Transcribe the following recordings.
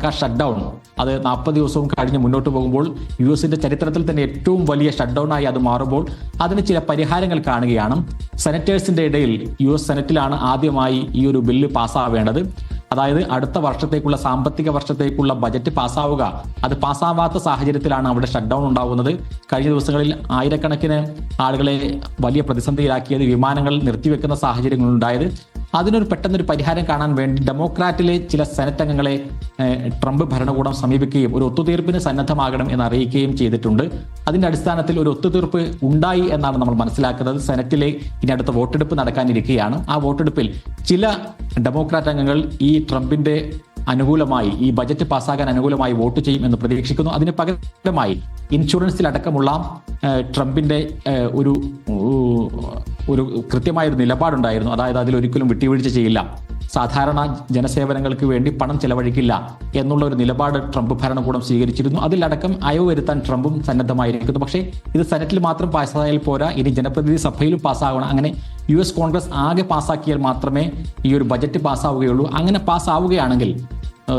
സർക്കാർ shut down അത് നാൽപ്പത് ദിവസവും കഴിഞ്ഞ് മുന്നോട്ട് പോകുമ്പോൾ യു എസിന്റെ ചരിത്രത്തിൽ തന്നെ ഏറ്റവും വലിയ ഷട്ട് ഡൗൺ ആയി അത് മാറുമ്പോൾ അതിന് ചില പരിഹാരങ്ങൾ കാണുകയാണ്. സെനറ്റേഴ്സിന്റെ ഇടയിൽ യു എസ് സെനറ്റിലാണ് ആദ്യമായി ഈ ഒരു ബില്ല് പാസ്സാവേണ്ടത്. അതായത് അടുത്ത വർഷത്തേക്കുള്ള സാമ്പത്തിക വർഷത്തേക്കുള്ള ബജറ്റ് പാസ്സാവുക. അത് പാസ്സാവാത്ത സാഹചര്യത്തിലാണ് അവിടെ ഷട്ട് ഡൗൺ ഉണ്ടാവുന്നത്. കഴിഞ്ഞ ദിവസങ്ങളിൽ ആയിരക്കണക്കിന് ആളുകളെ വലിയ പ്രതിസന്ധിയിലാക്കിയത് വിമാനങ്ങൾ നിർത്തിവെക്കുന്ന സാഹചര്യങ്ങൾ ഉണ്ടായത് അതിനൊരു പെട്ടെന്നൊരു പരിഹാരം കാണാൻ വേണ്ടി ഡെമോക്രാറ്റിലെ ചില സെനറ്റ് അംഗങ്ങളെ ട്രംപ് ഭരണകൂടം സമീപിക്കുകയും ഒരു ഒത്തുതീർപ്പിന് സന്നദ്ധമാകണം എന്ന് അറിയിക്കുകയും ചെയ്തിട്ടുണ്ട്. അതിന്റെ അടിസ്ഥാനത്തിൽ ഒരു ഒത്തുതീർപ്പ് ഉണ്ടായി എന്നാണ് നമ്മൾ മനസ്സിലാക്കുന്നത്. സെനറ്റിലെ ഇനി അടുത്ത വോട്ടെടുപ്പ് നടക്കാനിരിക്കുകയാണ്. ആ വോട്ടെടുപ്പിൽ ചില ഡെമോക്രാറ്റ് അംഗങ്ങൾ ഈ ട്രംപിന്റെ അനുകൂലമായി ഈ ബജറ്റ് പാസ്സാകാൻ അനുകൂലമായി വോട്ട് ചെയ്യും എന്ന് പ്രതീക്ഷിക്കുന്നു. അതിന് പകരമായി ഇൻഷുറൻസിൽ അടക്കമുള്ള ട്രംപിന്റെ ഒരു ഒരു കൃത്യമായൊരു നിലപാടുണ്ടായിരുന്നു. അതായത് അതിൽ ഒരിക്കലും വിട്ടുവീഴ്ച ചെയ്യില്ല. സാധാരണ ജനസേവനങ്ങൾക്ക് വേണ്ടി പണം ചെലവഴിക്കില്ല എന്നുള്ള ഒരു നിലപാട് ട്രംപ് ഭരണകൂടം സ്വീകരിച്ചിരുന്നു. അതിലടക്കം അയവ് വരുത്താൻ ട്രംപും സന്നദ്ധമായിരിക്കുന്നു. പക്ഷേ ഇത് സെനറ്റിൽ മാത്രം പാസ്സായാൽ പോരാ ഇനി ജനപ്രതിനിധി സഭയിലും പാസ്സാകണം. അങ്ങനെ യു എസ് കോൺഗ്രസ് ആകെ പാസ്സാക്കിയാൽ മാത്രമേ ഈ ഒരു ബജറ്റ് പാസ്സാവുകയുള്ളൂ. അങ്ങനെ പാസ്സാവുകയാണെങ്കിൽ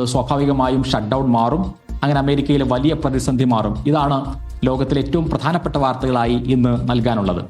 സ്വാഭാവികമായും ഷട്ട് ഡൗൺ മാറും. അങ്ങനെ അമേരിക്കയിലെ വലിയ പ്രതിസന്ധി മാറും. ഇതാണ് ലോകത്തിലെ ഏറ്റവും പ്രധാനപ്പെട്ട വാർത്തകളായി ഇന്ന് നൽകാനുള്ളത്.